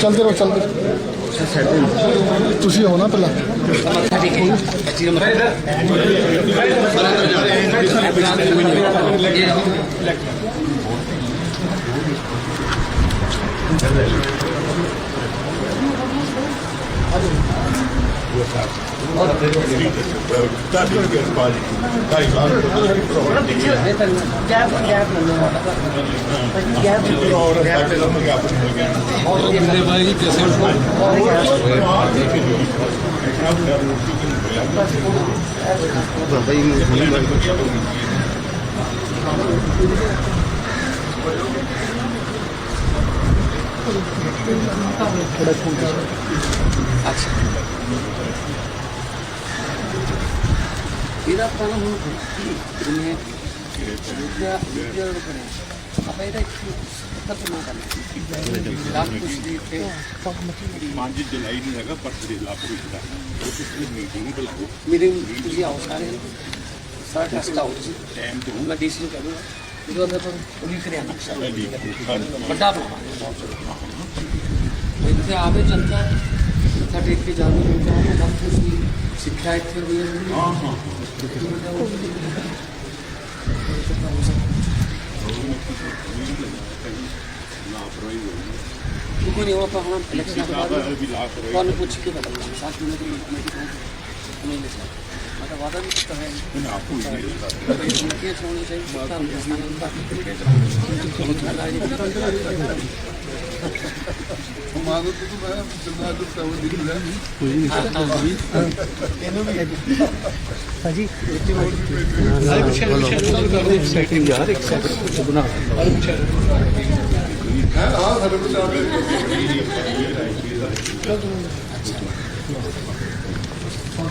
चलते रहो चलते तुसी हो ना पहला। ਤੁਹਾਡੀ ਕਿਰਪਾ ਜੀ ਢਾਈ ਸਾਲ ਗੈਪ ਗੈਪ ਗੈਪ ਔਰ ਸਾਡੇ ਲੋਕ ਨੂੰ ਆਪਸ ਮਿਲ ਗਏ ਮੇਰੇ ਭਾਈ ਜੀ ਕਿਸੇ ਅੱਛਾ ਇਹਦਾ ਆਪਾਂ ਨੂੰ ਹੁਣ ਜਿਵੇਂ ਵਿਦਿਆ ਵਿਦਿਆ ਦਾ ഇതാക്കാനും പിന്നെ വിദ്യ വിദ്യയോട് പറയാം അപ്പോൾ ഇതൊക്കെ मेरे मुझे अवसर है सारा कष्ट हो मैं डिसीज़न करूँगा ಇದು ಒಂದು ಉಳಿಕರಿ ಬಟ್ ಆಮೇಲೆ ಜನತಾ ਮੱਥਾ ਟੇਕ ਕੇ ਜਾਂਦੀ ਹੈ ਤਾਂ ਸਭ ਕੁਝ ਦੀ ਸਿੱਖਿਆ ਇੱਥੇ ਹੋਈ ਹੈ। ਹਾਂ ਹਾਂ। ਕੋਈ ਨਹੀਂ ਉਹ ਆਪਾਂ ਹੁਣ ਇਲੈਕਸ਼ਨ ਤੋਂ ਬਾਅਦ ਤੁਹਾਨੂੰ ਪੁੱਛ ਕੇ ਪਤਾ ਲੱਗਣਾ ਸਾਥ ਮਿਲਣੇ ਦੀ ਕਮੇਟੀ ਤੋਂ ਨਹੀਂ। ਲਿਖਿਆ ਮੈਂ ਤਾਂ ਵਾਦਾ ਵੀ ਕੀਤਾ ਹੈ ਉਹਨੇ ਆਪੋ ਹੀ ਨਹੀਂ ਦਿੱਤਾ ਕਿ ਸੋਣੀ ਚਾਹੀਦੀ ਧਰਮ ਦੇ ਸਥਾਨਾਂ ਨੂੰ ਬਾਕੀ ਮਾਦੋ ਤੂੰ ਮੈਂ ਚੰਗਾ ਤੂੰ ਤਾਂ ਉਹ ਦਿਖ ਰਿਹਾ ਹੈ ਹਾਂ ਸਾਡੇ ਕੋਲ ਚਾਹ ਰਾਜਸਥਾਨ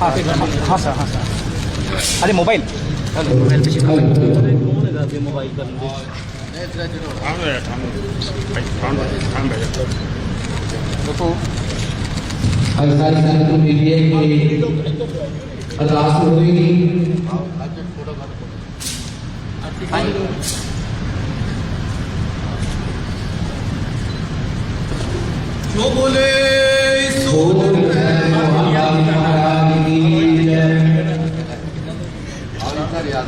हाँ सर हाँ सर अरे मोबाइल जो बोले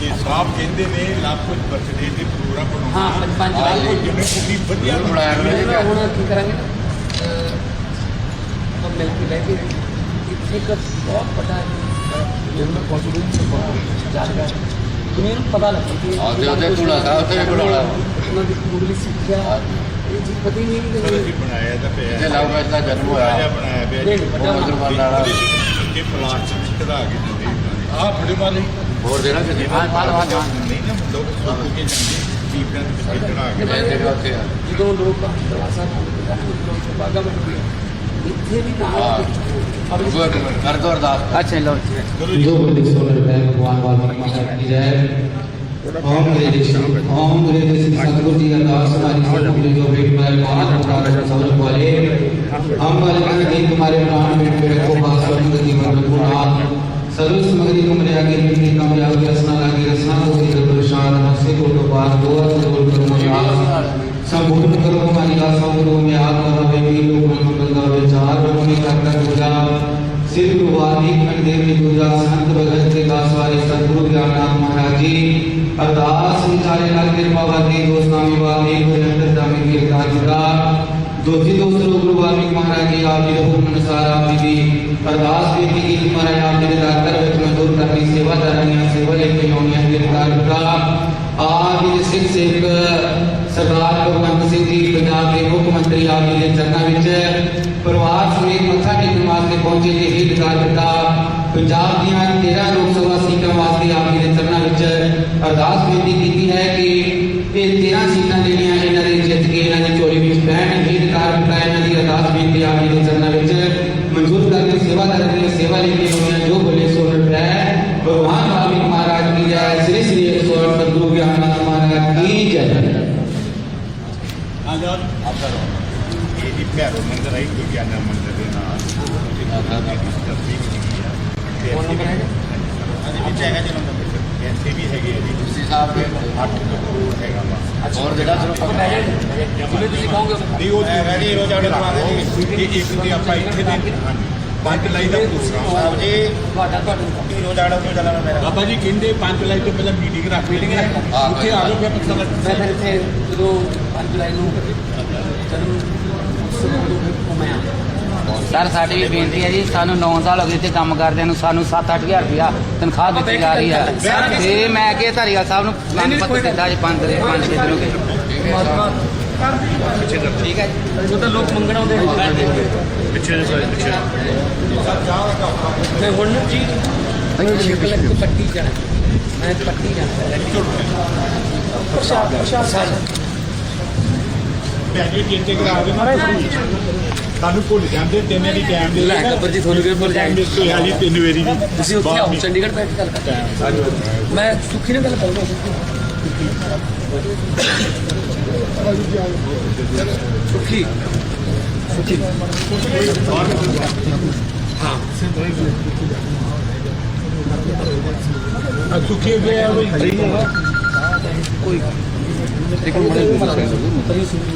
ਇਹ ਸਾਹਬ ਕਹਿੰਦੇ ਨੇ ਲੱਖ ਬਰਥਡੇ ਦੇ ਪ੍ਰੋਗਰਾਮ ਬਣਾਉਣਾ ਹਾਂ, ਪੰਜ- ਪੰਜ ਆਹ ਲੱਖ। ਜਿਵੇਂ ਕੁੜੀ ਵਧੀਆ ਬਣਾਇਆ ਮੈਂ ਹੁਣ ਕੀ ਕਰਾਂਗੇ ਅਬ ਮਿਲ ਕੇ ਬੈਠੇ ਇੱਥੇ ਇੱਕ ਬਹੁਤ ਵੱਡਾ ਜਿੰਨਾ ਪੋਸੀਬਲ ਜਾਣਦਾ ਜਿਵੇਂ ਨੂੰ ਪਤਾ ਲੱਗੇ ਕਿ ਆਉਂਦੇ ਆਉਂਦੇ ਧੂੜਾ ਸਾਹਿਬ ਤੇ ਵੀ ਬਣਾਉਣਾ। ਉਹਨਾਂ ਦੀ ਮੁੱਢਲੀ ਸਿੱਖਿਆ ਇਹ ਜੀ ਪਤਾ ਹੀ ਨਹੀਂ ਕਿ ਬਣਾਇਆ ਤਾਂ ਪਿਆ। ਇਹ ਲਵ ਮੈਰਿਜ ਦਾ ਜਨਮ ਹੋਇਆ। ਬਣਾਇਆ ਪਿਆ। ਜੀ ਵੱਡਾ ਮੁਸਲਮਾਨ ਵਾਲਾ। ਕਿ ਪਲਾਸਟਿਕ ਚ ਕਢਾ ਕੇ ਦਿੰਦੇ ਆਹ ਫੜੇ ਮਾਰੇ ਹੋਰ ਦੇਣਾ ਕਿਸੇ ਹਾਂ ਬਾਲ ਬਾਲ ਨਹੀਂ ਨਾ ਲੋਕ ਸੁੱਕ ਕੇ ਜਾਂਦੇ ਪੀਪਿਆਂ ਦੇ ਵਿੱਚ ਚੜਾ ਕੇ ਐਸੇ ਵੀ ਉੱਥੇ ਆ ਜਦੋਂ ਲੋਕ ਦਰਵਾਜ਼ਾ ਖੋਲ੍ਹਦੇ ਆ ਲੋਕ ਬਾਗਾ ਵਿੱਚ ਵੀ ਇੱਥੇ ਵੀ ਨਾਲ ਹਾਂ। ਕਰ ਦੋ ਅਰਦਾਸ ਅੱਛਾ ਲਓ जो बड़े सोलर है भगवान वाल्मीकि महाराज की जय ओम हरे कृष्ण ओम हरे कृष्ण सतगुरु जी अरदास हमारी सब जो भेंट पाए कौन पुकार सौरभ वाले हम वाले का दिन तुम्हारे प्राण भेंट पे रखो बास स्वर्ण गति मन गुणात सर्व समग्री को मर्या के निधि कम जाओ रसना लागे रसना को सी कर प्रसाद हमसे को तो बात दो तो बोल करो यार संपूर्ण करो हमारी आशा करो मैं आप करो वे भी लोग मंगल का विचार करो मैं कर कर पूजा सिद्ध गुरुवानी खंडदेव जी पूजा संत भगत के दास वाले सतगुरु ज्ञाननाथ महाराज जी अरदास विचारे लाल कृपा वाली दोष नामी वाली गुरु दामी की राजिका दोषी दोष रो गुरु वाल्मीकि महाराज जी आप जी हुक्म अनुसार आप जी ਅਰਦਾਸ ਕੀਤੀ ਕਿ ਤੁਹਾਡਾ ਨਾਮ ਮੇਰੇ ਦਾਤਰ ਵਿੱਚ ਮਜ਼ਦੂਰ ਕਰਨੀ ਸੇਵਾ ਕਰਨੀਆਂ ਸੇਵਾ ਲੈ ਕੇ ਆਉਣੀਆਂ ਦੇ ਤਾਰਕਾ ਆਪ ਜੀ ਸਿੱਖ ਸੇਵਕ ਸਰਦਾਰ ਭਗਵੰਤ ਸਿੰਘ ਜੀ, ਪੰਜਾਬ ਦੇ ਮੁੱਖ ਮੰਤਰੀ ਆਪ ਜੀ ਦੇ ਚਰਨਾਂ ਵਿੱਚ ਪਰਿਵਾਰ ਸਮੇਤ ਮੱਥਾ ਟੇਕਣ ਵਾਸਤੇ ਪਹੁੰਚੇ ਦੇ ਹੀ ਤਾਰਕਾ ਪੰਜਾਬ ਦੀਆਂ 13 ਲੋਕ ਸਭਾ ਸੀਟਾਂ ਵਾਸਤੇ ਆਪ ਜੀ ਦੇ ਚਰਨਾਂ ਵਿੱਚ ਅਰਦਾਸ ਬੇਨਤੀ ਕੀਤੀ ਹੈ ਕਿ ਇਹ 13 ਸੀਟਾਂ ਜਿਹੜੀਆਂ ਇਹਨਾਂ ਦੇ ਜਿੱਤ ਕੇ ਗਿਆਨਾ ਮੰਦਰ ਦੇ ਨਾਲ ਫੋਨ ਨੰਬਰ ਹੈਗਾ? ਹਾਂਜੀ ਵਿੱਚ ਹੈਗਾ ਜੀ। ਨੰਬਰ ਐਸੇ ਵੀ ਹੈਗੇ ਆ ਜੀ। ਤੁਸੀਂ ਸਾਹਿਬ ਦੇ 8 ਕਰੋੜ ਹੈਗਾ ਵਾ। ਹੋਰ ਜਿਹੜਾ ਚਲੋ ਪਕੜਾ ਜਿਵੇਂ ਤੁਸੀਂ ਕਹੋਗੇ ਨਹੀਂ ਉਹ ਜੀ ਰੋਜ਼ ਆਰਡਰ ਕਰਵਾਉਂਦੇ ਜੀ। ਕਿ ਇੱਕ ਦੀ ਆਪਾਂ ਇੱਥੇ ਦੇ ਹਾਂਜੀ। ਪੰਜ ਲਾਈ ਦਾ ਦੂਸਰਾ ਸਾਹਿਬ ਜੀ ਤੁਹਾਡਾ ਤੁਹਾਡਾ। ਰੋਜ਼ ਆਰਡਰ ਨੂੰ ਚੱਲਣਾ ਮੇਰਾ? ਬਾਬਾ ਜੀ ਕਹਿੰਦੇ ਪੰਜ ਲਾਈ ਤੋਂ ਪਹਿਲਾਂ ਮੀਟਿੰਗ ਰੱਖ ਮੀਟਿੰਗ ਹਾਂ। ਉੱਥੇ ਆ ਜਾਓ ਫਿਰ ਪਤਾ ਲੱਗ ਮੈਂ ਫਿਰ ਇੱਥੇ ਜਦੋਂ 5 ਜੁਲਾਈ ਨੂੰ ਸਰ ਸਾਡੀ ਵੀ ਬੇਨਤੀ ਹੈ ਜੀ ਸਾਨੂੰ 9 ਸਾਲ ਹੋ ਗਏ ਤੇ ਕੰਮ ਕਰਦਿਆਂ ਨੂੰ ਸਾਨੂੰ 7-8000 ਰੁਪਇਆ ਤਨਖਾਹ ਦਿੱਤੀ ਜਾ ਰਹੀ ਹੈ। ਤੇ ਮੈਂ ਕਿ ਧਾਰੀਵਾਲ ਸਾਹਿਬ ਨੂੰ ਮੰਗ ਪੱਤਰ ਦਿੱਤਾ ਜੀ 5 ਦੇ 5 6 ਦਿਨ ਹੋ ਗਏ। ਮਹਾਤਮਾ ਠੀਕ ਹੈ ਜੀ। ਉਹ ਤਾਂ ਲੋਕ ਮੰਗਣ ਆਉਂਦੇ ਨੇ ਪਿੱਛੇ ਦੇ ਸਾਰੇ ਪਿੱਛੇ ਮੈਂ ਹੁਣ ਨਾ ਜੀ ਮੈਨੂੰ ਸ਼ਿਕਲ ਇੱਕ ਪੱਟੀ ਜਾਣਾ ਮੈਂ ਪੱਟੀ ਜਾਣਾ। ਪ੍ਰਸ਼ਾਦ ਪ੍ਰਸ਼ਾਦ। ਭੈਣੇ ਚੇਤੇ ਕਰਾ ਦੇ ਨਾ ਸਾਨੂੰ ਭੁੱਲ ਜਾਂਦੇ ਤਿੰਨ ਵਾਰੀ ਟਾਈਮ ਦੇ ਲੈ ਗੱਬਰ ਜੀ ਤੁਹਾਨੂੰ ਕਿਵੇਂ ਭੁੱਲ ਜਾਣਗੇ? ਟਾਈਮ ਦਿੱਤੇ ਆ ਜੀ ਤਿੰਨ ਵਾਰੀ ਜੀ ਤੁਸੀਂ ਉੱਥੇ ਆਓ ਚੰਡੀਗੜ੍ਹ ਬੈਠ ਕੇ ਗੱਲ ਕਰ ਮੈਂ ਸੁਖੀ ਨਾਲ ਗੱਲ ਕਰੂੰਗਾ ਸੁਖੀ ਸੁਖੀ ਸੁੱਖੇ ਗਏ ਆ ਬਈ ਹੈਗਾ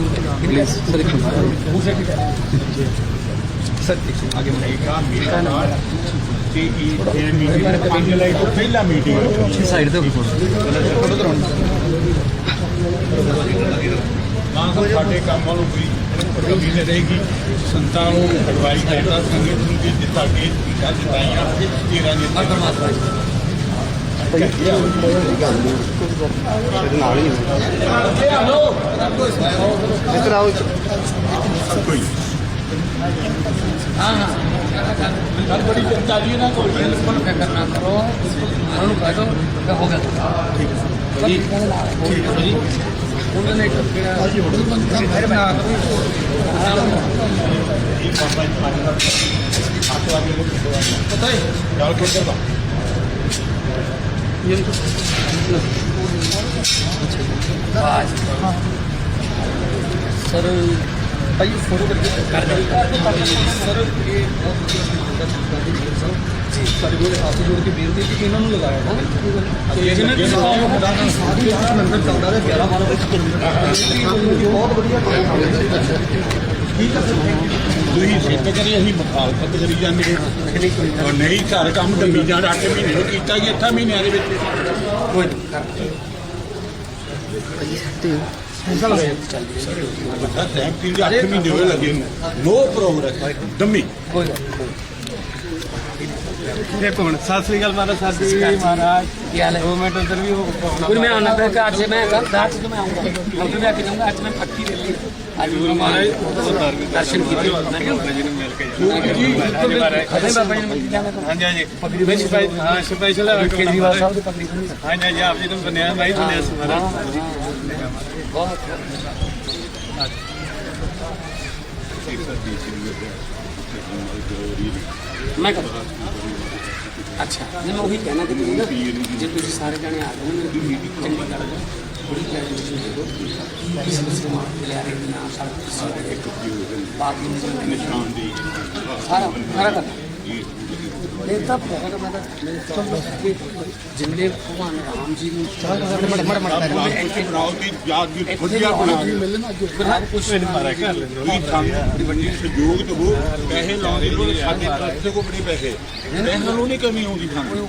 ਮੇਰਾ ਨਾਲ ਤੇ ਇਹ ਇਹ ਮੀਟਿੰਗ ਪੰਜ ਲਾਈ ਤੋਂ ਪਹਿਲਾਂ ਮੀਟਿੰਗ ਸਾਈਡ ਤੇ ਨਾ ਤਾਂ ਸਾਡੇ ਕੰਮਾਂ ਨੂੰ ਕੋਈ ਕਮੀ ਨਹੀਂ ਰਹੇਗੀ ਸੰਤਾਂ ਨੂੰ ਅਡਵਾਈਸ ਕਰਦਾ ਸੰਗਤ ਨੂੰ ਵੀ ਦਿੱਤਾ ਕਿ ਟੀਕਾ ਜਿਤਾਈਆਂ ਤੇਰਾ ਨੇ ਪਰਮਾਤਮਾ ਕੋਈ ਹਾਂ ਹਾਂ ਗੱਲ ਬੜੀ ਚਰਚਾ ਜੀ ਨਾ ਕੋਈ ਬਿਲਕੁਲ ਫਿਕਰ ਨਾ ਕਰੋ ਉਹਨਾਂ ਨੂੰ ਕਹਿ ਦਿਓ ਕਿ ਹੋ ਗਿਆ ਠੀਕ ਹੈ ਜੀ ਠੀਕ ਹੈ ਜੀ ਉਹਨਾਂ ਨੇ ਕਿਹਾ ਜੀ ਹੋਟਲ ਬੰਦ ਕਰ ਫਿਰ ਮੈਂ ਆ ਇਹ ਬਾਬਾ ਜੀ ਮਾਰੇ ਆਟੋ ਆ ਕੇ ਪਤਾ ਹੈ ਗੱਲ ਕਰ ਦੇ ਸਰ ਇਹ ਬਹੁਤ ਵਧੀਆ ਹੁੰਦਾ ਸਰ ਜੀ ਸਾਡੇ ਕੋਲ ਹੱਥ ਜੋੜ ਕੇ ਬੇਨਤੀ ਸੀ ਕਿ ਇਹਨਾਂ ਨੂੰ ਲਗਾਇਆ ਜਾਵੇ ਜਿਹਨੇ ਕਿ ਸਾਡੀ ਲੰਗਰ ਚੱਲਦਾ ਰਿਹਾ 11 12 ਵਜੇ ਬਹੁਤ ਵਧੀਆ ਤੁਸੀਂ ਸਿੱਧ ਕਰੀ ਅਸੀਂ ਮੁਖਾਲਫਤ ਕਰੀ ਜਾਂਦੇ ਹਾਂ ਨਹੀਂ ਘਰ ਕੰਮ ਡੰਬੀ ਜਾਣ 8 ਮਹੀਨੇ ਨੂੰ ਕੀਤਾ ਜੀ 8 ਮਹੀਨਿਆਂ ਦੇ ਵਿੱਚ ਕੋਈ ਵੱਡਾ ਟਾਈਮ ਕਿ 8 ਮਹੀਨੇ ਹੋਏ ਲੱਗੇ ਨੂੰ ਨੋ ਪ੍ਰੋਗਰੈਸ ਡੰਮੀ ਕੋਈ देखो ਹੁਣ ਸਤਿ ਸ੍ਰੀ ਅਕਾਲ ਮਹਾਰਾਜ ਸਾਹਿਬ ਜੀ ਮਹਾਰਾਜ ਕੀ ਹਾਲ ਹੈ दो मिनट उधर भी हो कुल मैं आना था कि आज से मैं कल रात से मैं आऊंगा कल भी आके जाऊंगा आज मैं पक्की ले ली ਅੱਜ ਗੁਰੂ ਮਹਾਰਾਜ ਦਰਸ਼ਨ ਕੀਤੇ ਮੈਂ ਕਿਹਾ ਬਾਬਾ ਜੀ ਨੂੰ ਮਿਲ ਕੇ ਬਾਬਾ ਜੀ ਨੂੰ ਮਿਲ ਕੇ ਹਾਂਜੀ ਹਾਂਜੀ ਪਗੜੀ ਮੈਂ ਸਪੈਸ਼ਲ ਹਾਂ ਸਪੈਸ਼ਲ ਕੇਜਰੀਵਾਲ ਸਾਹਿਬ ਦੇ ਪਗੜੀ ਬੰਨੀ ਹਾਂਜੀ ਹਾਂਜੀ ਆਪ ਜੀ ਤੋਂ ਬੰਨਿਆ ਮੈਂ ਹੀ ਬੰਨਿਆ ਸੀ ਮਹਾਰਾਜ ਬਹੁਤ ਮੈਂ ਅੱਛਾ ਮੈਂ ਉਹੀ ਕਹਿਣਾ ਕਿ ਤੁਸੀਂ ਨਾ ਜੇ ਤੁਸੀਂ ਸਾਰੇ ਜਾਣੇ ਆ ਗਏ ਨਾ ਚੰਗੀ ਗੱਲ ਹੈ ਥੋੜੀ ਕਲੈਰਿਫਿਕੇਸ਼ਨ ਦੇ ਦਿਓ ਕਿਸੇ ਕਿਸੇ ਮਾਰ ਕੇ ਲਿਆ ਰਹੇ ਨਾ ਸਾਰੇ ਬਾਕੀ ਨਿਸ਼ਾਨ ਦੀ ਸਾਰਾ ਸਾਰਾ ਕਰਨਾ ਇਹ ਤਾਂ ਬਹੁਤ ਮੈਂ ਤਾਂ ਜਿੰਨੇ ਭਗਵਾਨ ਰਾਮ ਜੀ ਨੂੰ ਮੜ ਮੜ ਮੜ ਬਣਾਓ ਦੀ ਯਾਦ ਵੀ ਵਧੀਆ ਬਣਾ ਕੇ ਕੁਛ ਤੁਸੀਂ ਸਾਨੂੰ ਬੜੀ ਵੱਡੀ ਸਹਿਯੋਗ ਦਿਵੋ ਪੈਸੇ ਲਾਉਂਦੇ ਲੋਕ ਸਾਡੇ ਪਾਸੇ ਕੋ ਬੜੀ ਪੈਸੇ ਪੈਸੇ ਨੂੰ ਨਹੀਂ ਕਮੀ ਆਉਂਦੀ ਸਾਨੂੰ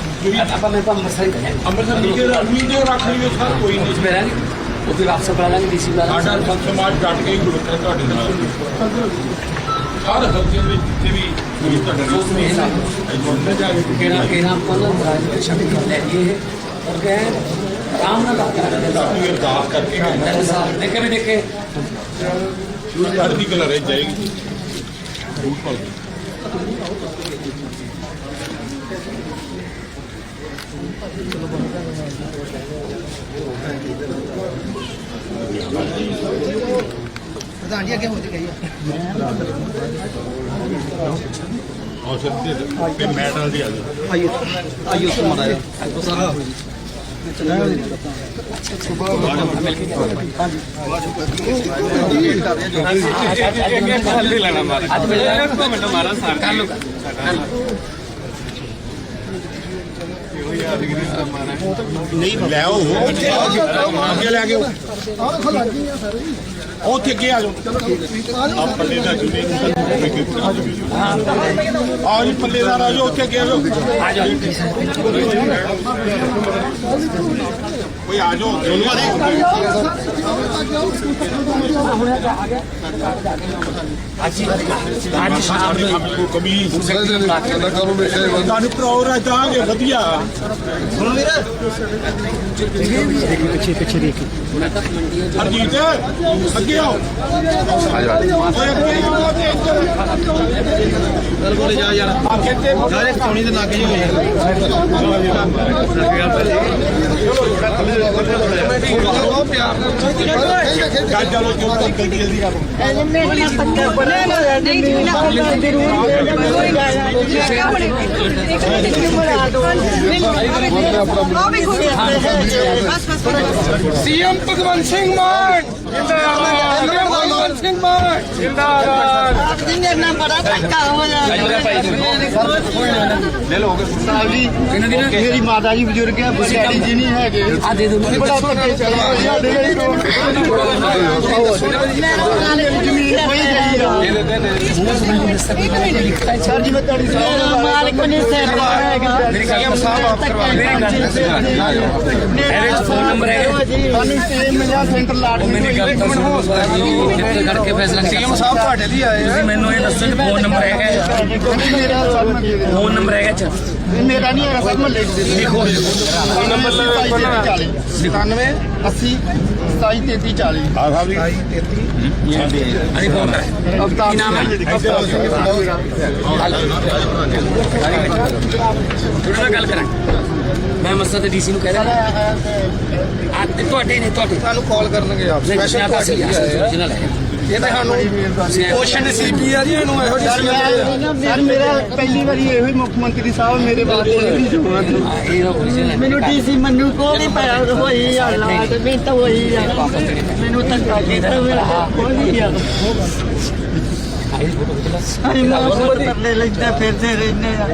ਆਪਾਂ ਮੈਂ ਤਾਂ ਅੰਮ੍ਰਿਤਸਰ ਹੀ ਕਰਿਆ ਅੰਮ੍ਰਿਤਸਰ ਨੀਚੇ ਰਣਵੀਰ ਦੇ ਰੱਖ ਲਈਓ ਸਰ ਕੋਈ ਨਹੀਂ ਉਸ ਮੇਰਾ ਨਹੀਂ ਉਹ ਫਿਰ ਵਾਪਸ ਬੁਲਾ ਲਾਂਗੇ ਡੀਸੀ ਬੁਲਾ ਸਾਡਾ ਲਾਂਗੇ ਸੰਤ ਸਮਾਜ ਡਟ ਕੇ ਜੁੜ ਕੇ ਤੁਹਾਡੇ ਨਾਲ ਹਰ ਹਲਕੇ ਵਿੱਚ ਜਿੱਥੇ ਵੀ ਕੋਈ ਤੁਹਾਡੇ ਉਸ ਮੇਲ ਨਾਲ ਕਿਹੜਾ ਕਿਹੜਾ ਆਪਾਂ ਨਾ ਰਾਜ ਦੇ ਸ਼ਬਦ ਲੈ ਲਈਏ और कहे राम ना बात करें ਆਪਣੀ ਅਰਦਾਸ ਕਰਕੇ ऐसा देखे भी देखे ਸ਼ੁਰੂ ਕਰਦੀ ਕਲਾ ਰਹਿ ਪ੍ਰਧਾਨ ਜੀ ਅੱਗੇ ਹੋ ਚੁੱਕੀ ਹੈ ਔਰ ਸਰ ਤੇ ਮੈਡਲ ਦੀ ਆ ਜੀ ਆਇਓ ਆਇਓ ਸਮਾਦਾ ਹੈ ਸਾਰਾ ਅੱਜ ਲੈਣਾ। ਮਾਰਾ ਅੱਜ ਮਿਲਣਾ ਮਿੰਟ ਮਾਰਾ ਸਾਰ। ਕਰ ਲੂਗਾ ਨਹੀਂ, ਲੈ ਆਓ। ਅੱਗੇ ਲੈ ਕੇ ਆਹ ਦੇਖੋ ਲੱਗ ਗਈ ਆ ਸਾਰੇ ਉੱਥੇ ਅੱਗੇ ਆ ਜਾਓ। ਆਹ ਪੱਲੇ ਦਾ ਜੁਨੇ ਆਹ ਜੀ ਪੱਲੇ ਦਾ ਰਾਜੋ, ਉੱਥੇ ਅੱਗੇ ਆ ਜਾਓ ਆ ਜਾਓ। ਕੋਈ ਆ ਜਾਓ ਸੋਨੂ ਅੱਜ ਸ਼ਾਮ ਨੂੰ ਕਮੀਜ਼ ਸਾਡਾ ਕੰਮ ਹਮੇਸ਼ਾ ਹੀ ਬੰਦ ਤੁਹਾਨੂੰ ਪ੍ਰੋਗਰਾਮ ਚਾਹਾਂਗੇ ਵਧੀਆ। ਸੁਣ ਵੀਰ। ਦੇਖੋ ਪਿੱਛੇ ਪਿੱਛੇ ਦੇਖੋ ਹਰਜੀਤ ਅੱਗੇ ਆਓ ਆ ਜਾ ਅੱਗੇ ਕੋਲੇ ਜਾ ਯਾਰ। ਅੱਗੇ ਤੇ ਸਾਰੇ ਸੋਣੀ ਦੇ ਲਾਗੇ ਹੀ ਹੋਏ ਚੱਲ ਚਲੋ ਜੋ। ਜਲਦੀ ਜਲਦੀ ਕਰੋ ਸੀਐਮ ਭਗਵੰਤ ਸਿੰਘ ਮਾਨ। ਜਿੰਦਾਬਾਦ। ਸਿੰਘ ਮਾਨ ਜਿੰਦਾਬਾਦ ਲੈ ਲਓ ਸਾਹਿਬ ਜੀ ਮੇਰੀ ਮਾਤਾ ਜੀ ਬਜ਼ੁਰਗ ਹੈ ਬੜੀ ਜੀ ਨਹੀਂ ਹੈਗੇ ਆ ਦੇ ਦੋ ਬੜਾ ਧੱਕੇ ਚੱਲ ਰਿਹਾ ਡੇਲੀ ਰੋਡ ਜ਼ਮੀਨ ਕੋਈ ਨਹੀਂ ਸਰ ਜੀ ਮੈਂ ਤੁਹਾਡੀ ਸਾਹਿਬ ਮਾਲਕ ਨੇ ਸਰ ਮੇਰੀ ਕਲਮ ਸਾਹਿਬ ਆਪ ਕਰਵਾ ਮੇਰੀ ਗੱਲ ਮੇਰੇ ਫੋਨ ਨੰਬਰ ਹੈ ਤੁਹਾਨੂੰ ਸੇਮ ਮਿਲਿਆ ਸੈਂਟਰ ਲਾਟ ਮੇਰੀ ਗੱਲ ਤਾਂ ਸੁਣੋ ਜਿੱਥੇ ਕਰਕੇ ਫੈਸਲਾ ਸੀਐਮ ਸਾਹਿਬ ਤੁਹਾਡੇ ਲਈ ਆਏ ਤੁਸੀਂ ਮੈਨੂੰ ਇਹ ਦੱਸੋ ਫੋਨ ਨੰਬਰ ਹੈਗਾ ਮੇਰਾ ਫੋਨ ਨੰਬਰ ਹੈਗਾ ਚ ਇਹ ਮੇਰਾ ਨਹੀਂ ਹੈਗਾ ਸਰ ਮੈਂ ਲਿਖ ਦੇ ਲਿਖੋ ਫੋਨ ਨੰਬਰ 97 80 27 33 40 ਆ ਸਾਹਿਬ ਜੀ ਅਰੇ ਫੋਨ ਕਰ। ਕੀ ਨਾਮ ਹੈ? ਤੁਹਾਡੇ ਨਾਲ ਗੱਲ ਕਰਾਂ। ਮੈਂ ਮਸਾ ਤੇ ਡੀਸੀ ਨੂੰ ਕਹਿ ਰਿਹਾ। ਆ ਤੇ ਤੁਹਾਡੇ ਨੇ ਤੁਹਾਡੇ। ਤੁਹਾਨੂੰ ਕਾਲ ਕਰਨਗੇ ਆਪ। ਸਪੈਸ਼ਲ original ਹੈ ਇਹ ਤਾਂ ਸਾਨੂੰ ਕੁਐਸਚਨ ਸੀਪੀ ਆ ਜੀ ਇਹਨੂੰ ਇਹੋ ਜਿਹੀ ਸਰ ਮੇਰਾ ਪਹਿਲੀ ਵਾਰੀ ਇਹੋ ਹੀ ਮੁੱਖ ਮੰਤਰੀ ਸਾਹਿਬ ਮੇਰੇ original ਮੈਨੂੰ ਡੀਸੀ ਮੰਨੂ ਕੋਲ ਹੀ ਪਿਆ ਹੋਈ ਆ ਲਾਟ ਮੈਂ ਤਾਂ ਹੋਈ ਆ। ਮੈਨੂੰ ਤਾਂ ਕਾਲੀ ਤਾਂ ਮੇਰਾ ਕੋਈ ਆ। ਅਸੀਂ ਮਾਂ ਕੋਲ ਤਰਲੇ ਲੈਂਦੇ ਫਿਰਦੇ ਰਹਿੰਦੇ ਆ।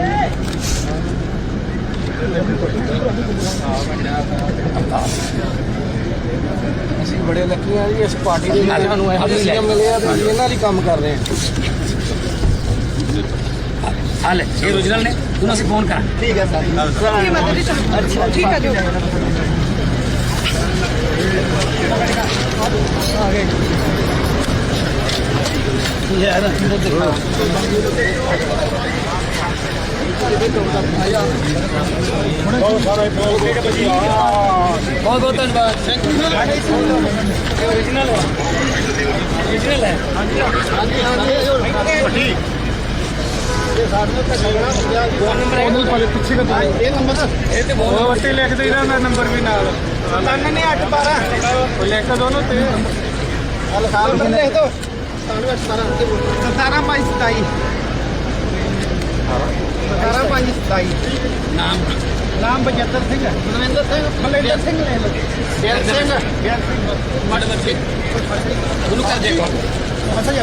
ਅਸੀਂ ਬੜੇ ਲੱਕੀ ਆ ਜੀ ਇਸ ਪਾਰਟੀ ਦੇ ਵਿੱਚ ਸਾਨੂੰ ਇਹੋ ਜਿਹੇ ਸੀਐਮ ਮਿਲੇ ਆ ਤੇ ਅਸੀਂ ਇਹਨਾਂ ਲਈ ਕੰਮ ਕਰ ਰਹੇ ਹਾਂ ਹਾਲ ਇਹ original ਨੇ ਤੁਹਾਨੂੰ ਅਸੀਂ ਫੋਨ ਕਰਾਂ ਠੀਕ ਹੈ ਸਰ ਅੱਛਾ ਠੀਕ ਹੈ ਜੀ ਯਾਰ ਬਹੁਤ ਬਹੁਤ ਧੰਨਵਾਦ ਉਹਨੂੰ ਪਹਿਲੇ ਪਿੱਛੇ ਕਰ ਇਹ ਨੰਬਰ ਇਹ ਤੇ ਬਹੁਤ ਵੱਟੇ ਲਿਖ ਦੇ ਇਹਦਾ ਨੰਬਰ ਵੀ ਨਾਲ 9812 ਲਿਖ ਦੋ ਦੋਨੋਂ ਤੇ ਨੰਬਰ ਲਿਖ ਦਿਓ 17 ਬਾਈ 27 18 5 27 ਨਾਮ ਨਾਮ ਬਜਤਰ ਸਿੰਘ ਬਲਵਿੰਦਰ ਸਿੰਘ ਬਲਵਿੰਦਰ ਸਿੰਘ ਲੈ ਲਓ ਬੇਲ ਸਿੰਘ ਬੇਲ ਸਿੰਘ ਮੜਵਰ ਸਿੰਘ ਉਹਨੂੰ ਕਰ ਦੇਖੋ ਅੱਛਾ ਜੀ